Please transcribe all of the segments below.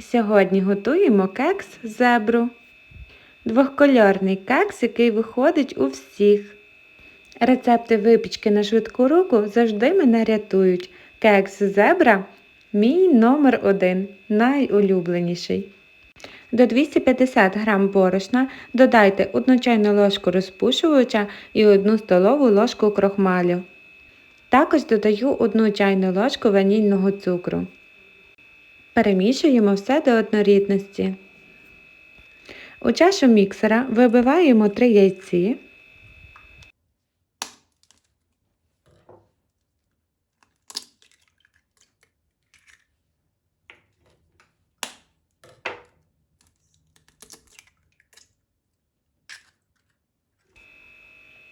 Сьогодні готуємо кекс зебру. Двохкольорний кекс, який виходить у всіх. Рецепти випічки на швидку руку завжди мене рятують. Кекс зебра мій номер один, найулюбленіший. До 250 г борошна додайте 1 чайну ложку розпушувача і 1 столову ложку крохмалю. Також додаю 1 чайну ложку ванільного цукру. Перемішуємо все до однорідності. У чашу міксера вибиваємо 3 яйці.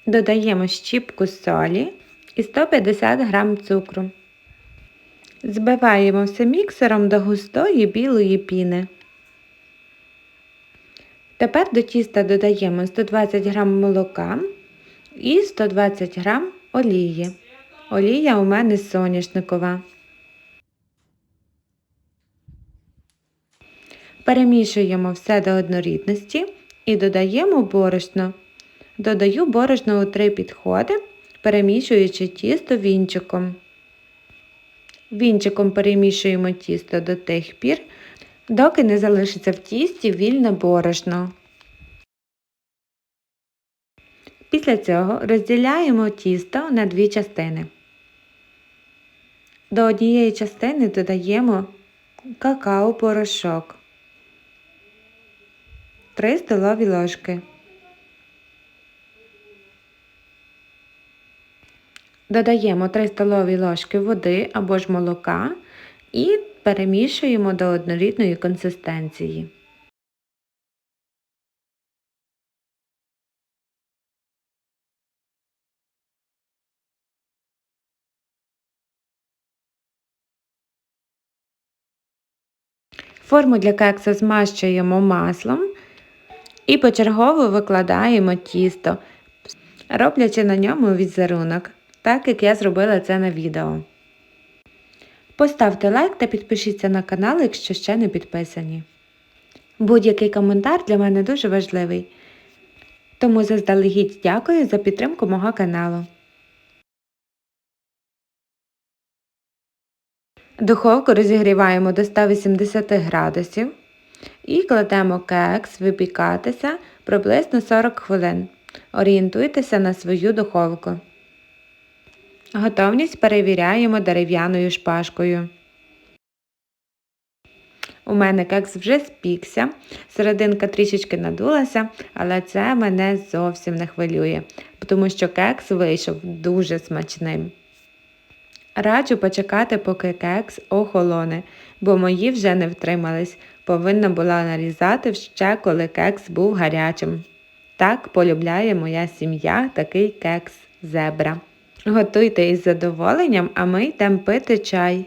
Додаємо щіпку солі і 150 г цукру. Збиваємо все міксером до густої білої піни. Тепер до тіста додаємо 120 г молока і 120 г олії. Олія у мене соняшникова. Перемішуємо все до однорідності і додаємо борошно. Додаю борошно у три підходи, перемішуючи тісто вінчиком. Вінчиком перемішуємо тісто до тих пір, доки не залишиться в тісті вільне борошно. Після цього розділяємо тісто на дві частини. До однієї частини додаємо какао-порошок 3 столові ложки. Додаємо 3 столові ложки води або ж молока і перемішуємо до однорідної консистенції. Форму для кекса змащуємо маслом і почергово викладаємо тісто, роблячи на ньому візерунок так як я зробила це на відео. Поставте лайк та підпишіться на канал, якщо ще не підписані. Будь-який коментар для мене дуже важливий. Тому заздалегідь дякую за підтримку мого каналу. Духовку розігріваємо до 180 градусів і кладемо кекс випікатися приблизно 40 хвилин. Орієнтуйтеся на свою духовку. Готовність перевіряємо дерев'яною шпажкою. У мене кекс вже спікся, серединка трішечки надулася, але це мене зовсім не хвилює, тому що кекс вийшов дуже смачним. Раджу почекати, поки кекс охолоне, бо мої вже не втримались. Повинна була нарізати ще, коли кекс був гарячим. Так полюбляє моя сім'я такий кекс зебра. Готуйте із задоволенням, а ми йдемо пити чай.